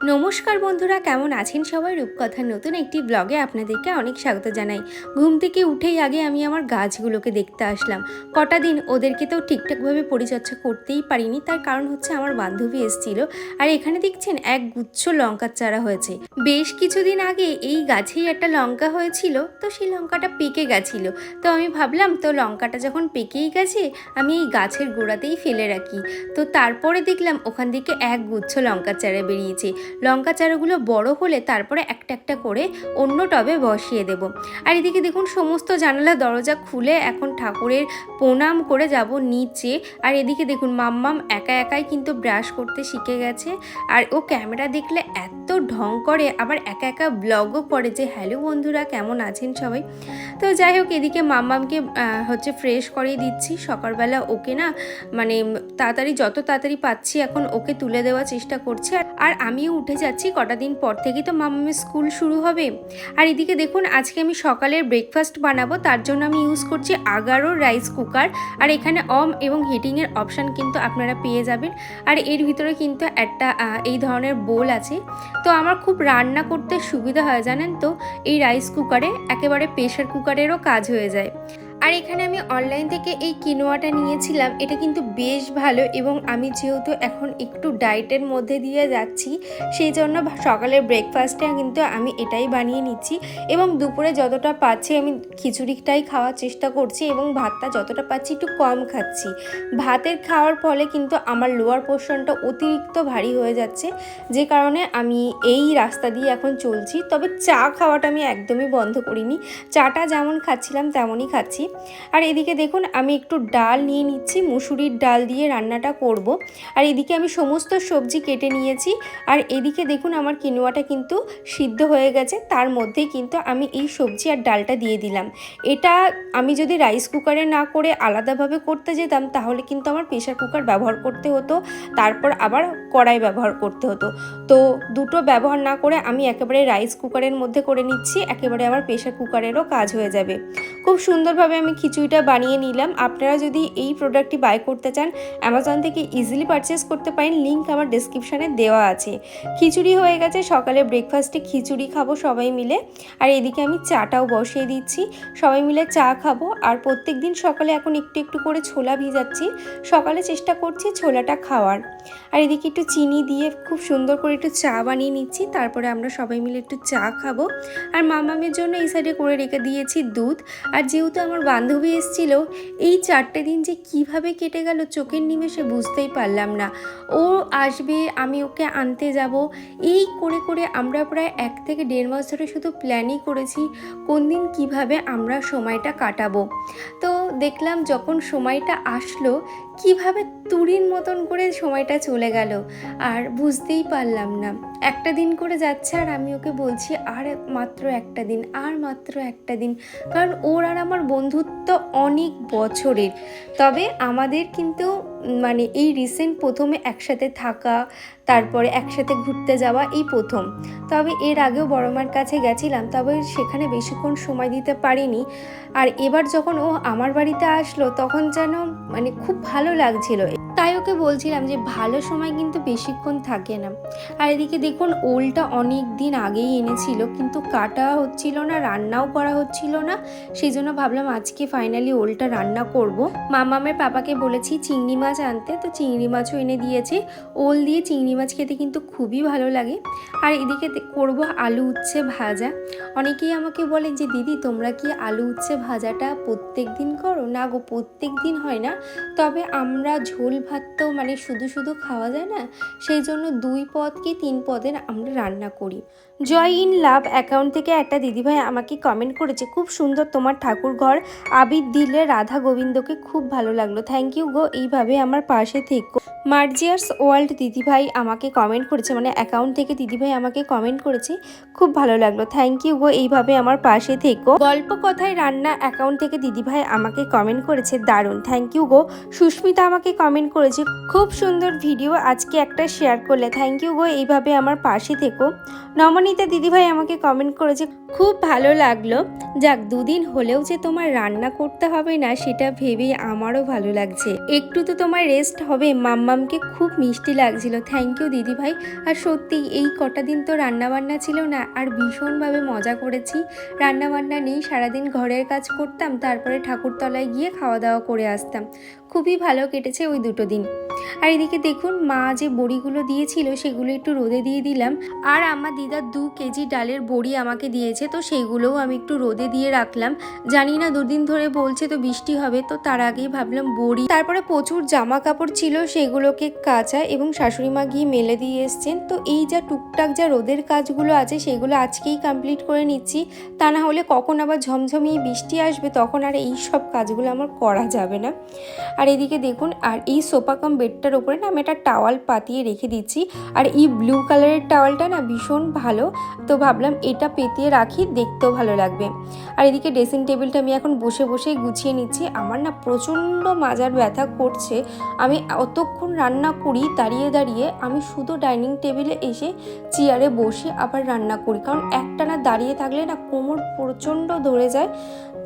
নমস্কার বন্ধুরা, কেমন আছেন সবাই? রূপকথার নতুন একটি ব্লগে আপনাদেরকে অনেক স্বাগত জানাই। ঘুম থেকে উঠেই আগে আমি আমার গাছগুলোকে দেখতে আসলাম। কটা দিন ওদেরকে তো ঠিকঠাকভাবে পরিচর্যা করতেই পারিনি, তার কারণ হচ্ছে আমার বান্ধবী এসেছিল। আর এখানে দেখছেন, এক গুচ্ছ লঙ্কার চারা হয়েছে। বেশ কিছুদিন আগে এই গাছেই একটা লঙ্কা হয়েছিল, তো সেই লঙ্কাটা পেকে গেছিল। তো আমি ভাবলাম, তো লঙ্কাটা যখন পেকেই গেছে, আমি এই গাছের গোড়াতেই ফেলে রাখি। তো তারপরে দেখলাম, ওখান থেকে এক গুচ্ছ লঙ্কার চারা বেরিয়েছে। লঙ্কা চারাগুলো বড় হলে তারপরে একটা একটা করে অন্য টবে বসিয়ে দেব। আর এদিকে দেখুন, সমস্ত জানালা দরজা খুলে এখন ঠাকুরের প্রণাম করে যাব নিচে। আর এদিকে দেখুন, মাম্মাম একা একাই কিন্তু ব্রাশ করতে শিখে গেছে। আর ও ক্যামেরা দেখলে এত ঢং করে, আবার একা একা ব্লগও করে যে, হ্যালো বন্ধুরা, কেমন আছেন সবাই? তো যাই হোক, এদিকে মাম্মামকে হচ্ছে ফ্রেশ করিয়ে দিচ্ছি। সকালবেলা ওকে না মানে তাড়াতাড়ি, যত তাড়াতাড়ি পাচ্ছি, এখন ওকে তুলে দেওয়ার চেষ্টা করছি। আর- আর আমিও উঠে যাচ্ছি, কটা দিন পর থেকেই তো মামামের স্কুল শুরু হবে। আর এদিকে দেখুন, আজকে আমি সকালের ব্রেকফাস্ট বানাবো, তার জন্য আমি ইউজ করছি আগারো রাইস কুকার আর এখানে অম এবং হিটিংয়ের অপশান কিন্তু আপনারা পেয়ে যাবেন। আর এর ভিতরে কিন্তু একটা এই ধরনের বোল আছে। তো আমার খুব রান্না করতে সুবিধা হয়, জানেন তো? এই রাইস কুকারে একেবারে প্রেশার কুকারেরও কাজ হয়ে যায়। আর এখানে আমি অনলাইন থেকে এই কিনোয়াটা নিয়েছিলাম, এটা কিন্তু বেশ ভালো এবং আমি যেহেতু এখন একটু ডায়েটের মধ্যে দিয়ে যাচ্ছি, সেই জন্য সকালের ব্রেকফাস্টে কিন্তু আমি এটাই বানিয়ে নিচ্ছি এবং দুপুরে যতটা পাচ্ছি আমি খিচুড়িটাই খাওয়ার চেষ্টা করছি এবং ভাতটা যতটা পাচ্ছি একটু কম খাচ্ছি। ভাতের খাওয়ার ফলে কিন্তু আমার লোয়ার পোর্শনটা অতিরিক্ত ভারী হয়ে যাচ্ছে, যে কারণে আমি এই রাস্তা দিয়ে এখন চলছি। তবে চা খাওয়াটা আমি একদমই বন্ধ করিনি, চাটা যেমন খাচ্ছিলাম তেমনই খাচ্ছি। আর এদিকে দেখুন, আমি একটু ডাল নিয়ে নিচ্ছি, মুসুরির ডাল দিয়ে রান্নাটা করব। আর এদিকে আমি সমস্ত সবজি কেটে নিয়েছি, আর এদিকে দেখুন, আমার কিনোয়াটা কিন্তু সিদ্ধ হয়ে গেছে, তার মধ্যেই কিন্তু আমি এই সবজি আর ডালটা দিয়ে দিলাম। এটা আমি যদি রাইস কুকারে না করে আলাদাভাবে করতে যেতাম, তাহলে কিন্তু আমার প্রেশার কুকার ব্যবহার করতে হতো, তারপর আবার কড়াই ব্যবহার করতে হতো। তো দুটো ব্যবহার না করে আমি একেবারে রাইস কুকারের মধ্যে করে নিচ্ছি, একেবারে আমার প্রেশার কুকারেরও কাজ হয়ে যাবে। খুব সুন্দরভাবে আমি খিচুড়িটা বানিয়ে নিলাম। আপনারা যদি এই প্রোডাক্টটি বাই করতে চান অ্যামাজন থেকে ইজিলি পারচেস করতে পারেন। লিঙ্ক আমার ডিসক্রিপশানে দেওয়া আছে। খিচুড়ি হয়ে গেছে, সকালে ব্রেকফাস্টে খিচুড়ি খাব সবাই মিলে। আর এদিকে আমি চাটাও বসিয়ে দিচ্ছি। সবাই মিলে চা খাব। আর প্রত্যেক দিন সকালে এখন একটু একটু করে ছোলা ভিজাচ্ছি। সকালে চেষ্টা করছি ছোলাটা খাওয়ার। আর এদিকে একটু চিনি দিয়ে খুব সুন্দর করে একটু চা বানিয়ে নিচ্ছি। তারপরে আমরা সবাই মিলে একটু চা খাব। আর মামামের জন্য এই সাইডে করে রেখে দিয়েছি দুধ। আর যেহেতু আমার বান্ধবী এসেছিল, এই চারটে দিন যে কীভাবে কেটে গেল চোখের নিমেষে বুঝতেই পারলাম না। ও আসবে, আমি ওকে আনতে যাব। এই করে করে আমরা প্রায় এক থেকে দেড় মাস ধরে শুধু প্ল্যানই করেছি কোন দিন কীভাবে আমরা সময়টা কাটাবো। তো দেখলাম যখন সময়টা আসলো কীভাবে তুরির মতন করে সময়টা চলে গেল আর বুঝতেই পারলাম না। একটা দিন করে যাচ্ছে আর আমি ওকে বলছি, আর মাত্র একটা দিন, আর মাত্র একটা দিন। কারণ ওর আর আমার বন্ধুত্ব অনেক বছরের। তবে আমাদের কিন্তু মানে এই রিসেন্ট প্রথমে একসাথে থাকা, তারপরে একসাথে ঘুরতে যাওয়া এই প্রথম। তবে এর আগেও বড় মার কাছে গেছিলাম, তবে সেখানে বেশিক্ষণ সময় দিতে পারিনি। আর এবার যখন ও আমার বাড়িতে আসলো, তখন যেন মানে খুব ভালো লাগছিল। তাই ওকে বলছিলাম যে, ভালো সময় কিন্তু বেশিক্ষণ থাকে না। আর এদিকে দেখুন, ওলটা অনেক দিন আগেই এনেছিল, কিন্তু কাটা হচ্ছিল না, রান্নাও করা হচ্ছিল না। সেই জন্য ভাবলাম, আজকে ফাইনালি ওলটা রান্না করব। মামামের পাপাকে বলেছি, চিংড়ি মাছ আনতে, তো চিংড়ি মাছও এনে দিয়েছে। ওল দিয়ে চিংড়ি মাছ খেতে কিন্তু খুবই ভালো লাগে। আর এদিকে করব আলু উচ্ছে ভাজা। অনেকেই আমাকে বলে যে, দিদি, তোমরা কি আলু উচ্ছে ভাজাটা প্রত্যেক দিন করো? না গো প্রত্যেক দিন হয় না। তবে আমরা ঝোল ভাত তো মানে শুধু শুধু খাওয়া যায় না, সেই জন্য দুই পদ কি তিন পদের আমরা রান্না করি। জয় ইন লাভ অ্যাকাউন্ট থেকে একটা দিদিভাই আমাকে কমেন্ট করেছে, খুব সুন্দর তোমার ঠাকুর ঘর আবির দিলে রাধা গোবিন্দকে খুব ভালো লাগল। থ্যাংক ইউ গো। এইভাবে আমার পাশে থেকো। মার্জিয়ার্স ওয়ার্ল্ড দিদিভাই আমাকে কমেন্ট করেছে মানে অ্যাকাউন্ট থেকে দিদিভাই আমাকে কমেন্ট করেছে। খুব ভালো লাগল। থ্যাংক ইউ গো, এইভাবে আমার পাশে থেকো। গল্প কথায় রান্না অ্যাকাউন্ট থেকে দিদিভাই আমাকে কমেন্ট করেছে, দারুণ। থ্যাংক ইউ গো। সুস্মিতা আমাকে কমেন্ট করেছে, খুব সুন্দর ভিডিও আজকে একটা শেয়ার করলে। থ্যাংক ইউ গো, এইভাবে আমার পাশে থেকো। নমনীতা দিদিভাই আমাকে কমেন্ট করেছে খুব ভালো লাগল। যাক, দুদিন হলেও যে তোমার রান্না করতে হবে না, সেটা ভেবেই আমারও ভালো লাগছে। একটু তো তোমার রেস্ট হবে। মাম্মামকে খুব মিষ্টি লাগছিল। থ্যাংক ইউ দিদি ভাই আর সত্যি, এই কটা দিন তো রান্নাবান্না ছিল না, আর ভীষণভাবে মজা করেছি। রান্নাবান্না নেই, সারাদিন ঘরের কাজ করতাম, তারপরে ঠাকুরতলায় গিয়ে খাওয়া দাওয়া করে আসতাম। খুবই ভালো কেটেছে ওই দুটো দিন। আর এদিকে দেখুন, মা যে বড়িগুলো দিয়েছিল সেগুলো একটু রোদে দিয়ে দিলাম। আর আমার দিদা দু কেজি ডালের বড়ি আমাকে দিয়েছে, তো সেইগুলোও আমি একটু রোদে দিয়ে রাখলাম। জানি না, দুদিন ধরে বলছে তো বৃষ্টি হবে, তো তার আগেই ভাবলাম বড়ি। তারপরে প্রচুর জামা কাপড় ছিল, সেগুলোকে কাচা এবং শাশুড়ি মা গিয়ে মেলে দিয়ে এসছেন। তো এই যা টুকটাক যা রোদের কাজগুলো আছে, সেগুলো আজকেই কমপ্লিট করে নিচ্ছি। তা না হলে কখন আবার ঝমঝমিয়ে বৃষ্টি আসবে, তখন আর এই সব কাজগুলো আমার করা যাবে না। আর এদিকে দেখুন, আর এই সোফা কাম বেডটার ওপরে না আমি একটা টাওয়াল পাতিয়ে রেখে দিচ্ছি। আর এই ব্লু কালারের টাওয়ালটা না ভীষণ ভালো। তো ভাবলাম এটা পেতিয়ে রাখি, দেখতেও ভালো লাগবে। আর এদিকে ড্রেসিং টেবিলটা আমি এখন বসে বসেই গুছিয়ে নিচ্ছি। আমার না প্রচণ্ড মাজার ব্যথা করছে। আমি অতক্ষণ রান্না করি, দাঁড়িয়ে দাঁড়িয়ে আমি শুধু ডাইনিং টেবিলে এসে চেয়ারে বসে আবার রান্না করি। কারণ একটা না দাঁড়িয়ে থাকলে না কোমর প্রচণ্ড ধরে যায়।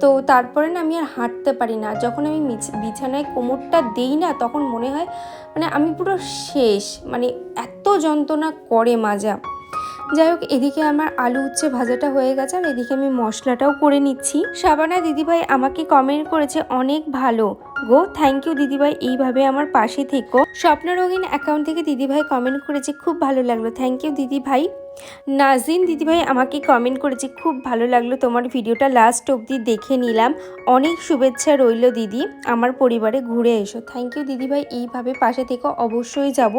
তো তারপরে না আমি আর হাঁটতে পারি না। যখন আমি বিছানায় কোমরটা দেই না, তখন মনে হয় মানে আমি পুরো শেষ। মানে এত যন্ত্রণা করে মাজা। যাই হোক, এদিকে আমার আলু উচ্ছে ভাজাটা হয়ে গেছে আর এদিকে আমি মশলাটাও করে নিচ্ছি। সাবানা দিদিভাই আমাকে কমেন্ট করেছে, অনেক ভালো গো। থ্যাংক ইউ দিদিভাই, এইভাবে আমার পাশে থেকো। স্বপ্ন রঙিন অ্যাকাউন্ট থেকে দিদিভাই কমেন্ট করেছে, খুব ভালো লাগল। থ্যাংক ইউ দিদিভাই। নাজিন দিদিভাই আমাকে কমেন্ট করেছে, খুব ভালো লাগল তোমার ভিডিওটা লাস্ট অবধি দেখে নিলাম। অনেক শুভেচ্ছা রইল দিদি, আমার পরিবারে ঘুরে এসো। থ্যাংক ইউ দিদিভাই, এইভাবে পাশে থেকে অবশ্যই যাব।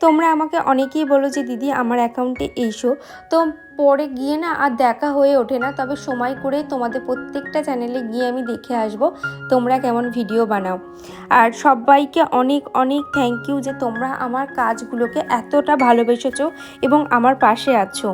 তোমরা আমাকে অনেকেই বলো যে, দিদি, আমার অ্যাকাউন্টে এসো। তো পরে গিয়ে না আর দেখা হয়ে ওঠে না। তবে সময় করে তোমাদের প্রত্যেকটা চ্যানেলে গিয়ে আমি দেখে আসব তোমরা কেমন ভিডিও বানাও। আর সবাইকে অনেক অনেক থ্যাংক ইউ যে তোমরা আমার কাজগুলোকে এতটা ভালোবেসেছো এবং আমার পাশে আছো।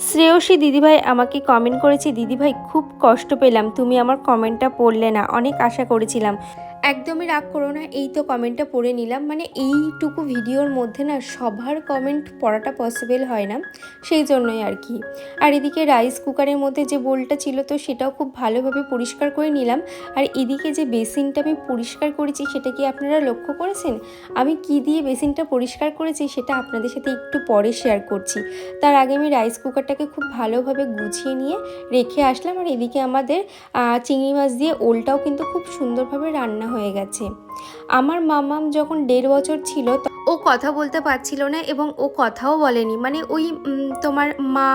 শ্রেয়সী দিদিভাই আমাকে কমেন্ট করেছে, দিদিভাই, খুব কষ্ট পেলাম। তুমি আমার কমেন্টটা পড়লে না। অনেক আশা করেছিলাম। একদমই রাগ করো না, এই তো কমেন্টটা পড়ে নিলাম। মানে এইটুকু ভিডিওর মধ্যে না সবার কমেন্ট পড়াটা পসিবল হয় না, সেই জন্যই আর কি। আর এদিকে রাইস কুকারের মধ্যে যে বোলটা ছিল, তো সেটাও খুব ভালোভাবে পরিষ্কার করে নিলাম। আর এদিকে যে বেসিনটা আমি পরিষ্কার করেছি, সেটা কি আপনারা লক্ষ্য করেছেন? আমি কি দিয়ে বেসিনটা পরিষ্কার করেছি, সেটা আপনাদের সাথে একটু পরে শেয়ার করছি। তার আগে আমি রাইস কুকারটাকে খুব ভালোভাবে গুছিয়ে নিয়ে রেখে আসলাম। আর এদিকে আমাদের চিংড়ি মাছ দিয়ে ওলটাও কিন্তু খুব সুন্দরভাবে রান্না হয়ে গেছে। আমার মামাম যখন দেড় বছর ছিল ও কথা বলতে পারছিল না এবং ও কথাও বলেনি। মানে ওই তোমার মা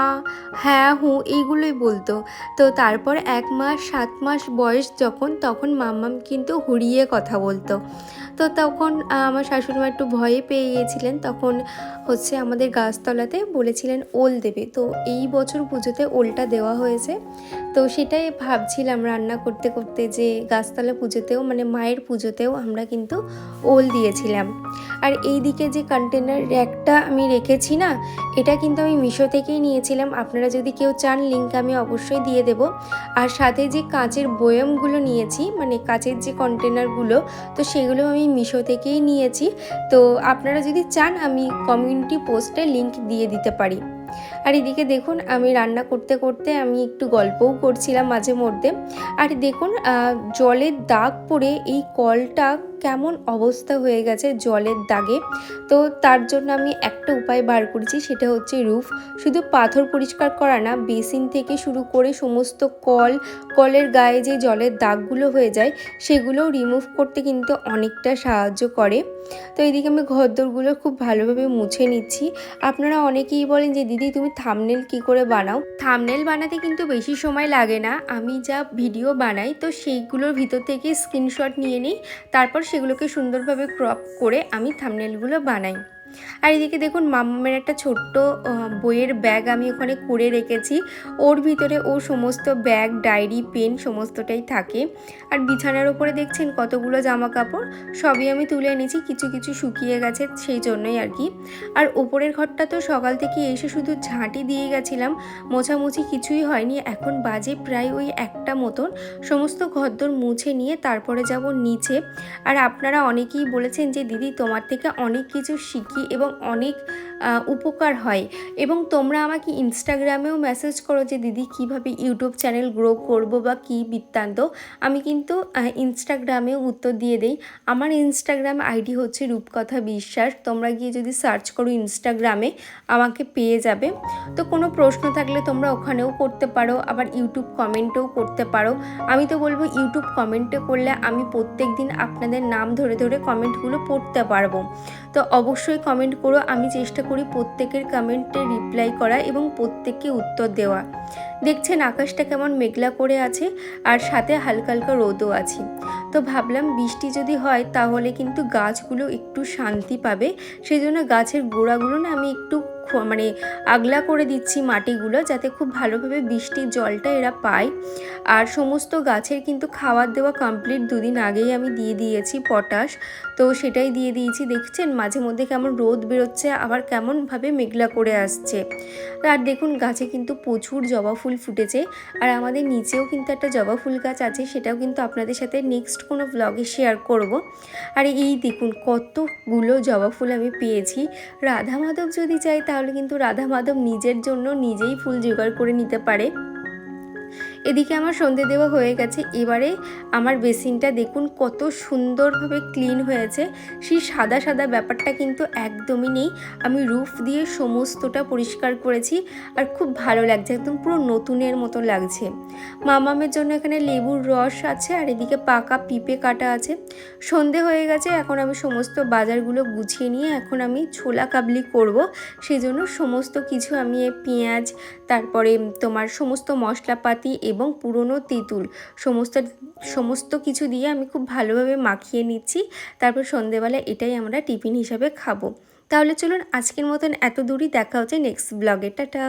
হ্যাঁ হুঁ, এইগুলোই বলতো। তো তারপর এক মাস, সাত মাস বয়স যখন, তখন মাম্মাম কিন্তু হুড়িয়ে কথা বলতো। তো তখন আমার শাশুড়ি মা একটু ভয়ে পেয়ে গিয়েছিলেন। তখন হচ্ছে আমাদের গাছতলাতে বলেছিলেন ওল দেবে। তো এই বছর পুজোতে ওলটা দেওয়া হয়েছে। তো সেটাই ভাবছিলাম রান্না করতে করতে যে গাছতলা পুজোতেও মানে মায়ের পুজোতেও আমরা কিন্তু ওল দিয়েছিলাম। আর এই দিকে যে কন্টেনার র্যাকটা আমি রেখেছি না, এটা কিন্তু আমি মিশো থেকেই নিয়েছিলাম। আপনারা যদি কেউ চান লিঙ্ক আমি অবশ্যই দিয়ে দেব। আর সাথে যে কাঁচের বয়মগুলো নিয়েছি মানে কাঁচের যে কন্টেনারগুলো তো সেগুলো আমি মিশো থেকেই নিয়েছি। তো আপনারা যদি চান আমি কমিউনিটি পোস্টে লিংক দিয়ে দিতে পারি। আর এদিকে দেখুন, আমি রান্না করতে করতে আমি একটু গল্পও করছিলাম মাঝে মধ্যে। আর দেখুন জলের দাগ পড়ে এই কলটা কেমন অবস্থা হয়ে গেছে জলের দাগে। তো তার জন্য আমি একটা উপায় বার করেছি, সেটা হচ্ছে রুফ। শুধু পাথর পরিষ্কার করা না, বেসিন থেকে শুরু করে সমস্ত কল, কলের গায়ে যে জলের দাগগুলো হয়ে যায় সেগুলোও রিমুভ করতে কিন্তু অনেকটা সাহায্য করে। তো এদিকে আমি ঘরদোরগুলো খুব ভালোভাবে মুছে নিচ্ছি। আপনারা অনেকেই বলেন যে দিদি, তুমি থামনেল কি করে বানাও? থামনেল বানাতে কিন্তু বেশি সময় লাগে না। আমি যা ভিডিও বানাই, তো সেইগুলোর ভিতর থেকে স্ক্রিনশট নিয়ে নিই, তারপর সেগুলোকে সুন্দরভাবে ক্রপ করে আমি থামনেলগুলো বানাই। আর এদিকে দেখুন মাম্মামের একটা ছোট্ট বইয়ের ব্যাগ আমি ওখানে করে রেখেছি। ওর ভিতরে ও সমস্ত ব্যাগ, ডায়েরি, পেন সমস্তটাই থাকে। আর বিছানার ওপরে দেখছেন কতগুলো জামা কাপড় সবই আমি তুলে এনেছি, কিছু কিছু শুকিয়ে গেছে সেই জন্যই আর কি। আর ওপরের ঘরটা তো সকাল থেকে এসে শুধু ঝাঁটি দিয়ে গেছিলাম, মোছামুছি কিছুই হয়নি। এখন বাজে প্রায় ওই একটা মতন। সমস্ত ঘরদোর মুছে নিয়ে তারপরে যাব নিচে। আর আপনারা অনেকেই বলেছেন যে, দিদি, তোমার থেকে অনেক কিছু শিখি এবং অনেক উপকার হয়। এবং তোমরা আমাকে ইনস্টাগ্রামেও মেসেজ করো যে, দিদি, কীভাবে ইউটিউব চ্যানেল গ্রো করব বা কী বৃত্তান্ত? আমি কিন্তু ইনস্টাগ্রামেও উত্তর দিয়ে দেই। আমার ইনস্টাগ্রাম আইডি হচ্ছে রূপকথা বিশ্বাস। তোমরা গিয়ে যদি সার্চ করো ইনস্টাগ্রামে আমাকে পেয়ে যাবে। তো কোনো প্রশ্ন থাকলে তোমরা ওখানেও করতে পারো। আবার ইউটিউব কমেন্টেও করতে পারো। আমি তো বলব ইউটিউব কমেন্টে করলে আমি প্রত্যেক দিন আপনাদের নাম ধরে ধরে কমেন্টগুলো পড়তে পারব। তো অবশ্যই কমেন্ট করো। আমি চেষ্টা করি প্রত্যেকের কমেন্টে রিপ্লাই করা এবং প্রত্যেককে উত্তর দেওয়া। দেখছেন আকাশটা কেমন মেঘলা করে আছে আর সাথে হালকা হালকা রোদও আছে। তো ভাবলাম বৃষ্টি যদি হয় তাহলে কিন্তু গাছগুলো একটু শান্তি পাবে। সেই জন্য গাছের গোড়াগুলো না আমি একটু মানে আগলা করে দিচ্ছি মাটিগুলো যাতে খুব ভালোভাবে বৃষ্টির জলটা এরা পায়। আর সমস্ত গাছের কিন্তু খাবার দেওয়া কমপ্লিট দুদিন আগেই আমি দিয়ে দিয়েছি পটাশ। তো সেটাই দিয়ে দিয়েছি, দেখছেন? মাঝে মধ্যে কেমন রোদ বেরোচ্ছে, আবার কেমনভাবে মেঘলা করে আসছে। আর দেখুন, গাছে কিন্তু প্রচুর জবা ফুল ফুটেছে। আর আমাদের নিচেও কিন্তু একটা জবা ফুল গাছ আছে, সেটাও কিন্তু আপনাদের সাথে নেক্সট কোনো ব্লগে শেয়ার করব। আর এই দেখুন, কতগুলো জবা ফুল আমি পেয়েছি। রাধা মাধব যদি চাই তাহলে কিন্তু রাধা মাধব নিজের জন্য নিজেই ফুল জোগাড় করে নিতে পারে। এদিকে আমার সন্ধে দেওয়া হয়ে গেছে। এবারে আমার বেসিনটা দেখুন কত সুন্দরভাবে ক্লিন হয়েছে। সেই সাদা সাদা ব্যাপারটা কিন্তু একদমই নেই। আমি রুফ দিয়ে সমস্তটা পরিষ্কার করেছি আর খুব ভালো লাগছে, একদম পুরো নতুনের মতো লাগছে। মামামের জন্য এখানে লেবুর রস আছে আর এদিকে পাকা পিঁপে কাটা আছে। সন্ধে হয়ে গেছে, এখন আমি সমস্ত বাজারগুলো গুছিয়ে নিয়ে এখন আমি ছোলা কাবলি করব। সেই জন্য সমস্ত কিছু আমি পেঁয়াজ, তারপরে তোমার সমস্ত মশলাপাতি এবং পুরনো তেঁতুল। সমস্ত সমস্ত কিছু দিয়ে আমি খুব ভালোভাবে মাখিয়ে নিচ্ছি। তারপর সন্ধেবেলা এটাই আমরা টিফিন হিসাবে খাব। তাহলে চলুন আজকের মতন এত দূরই দেখা হচ্ছে নেক্সট ব্লগে টাটা!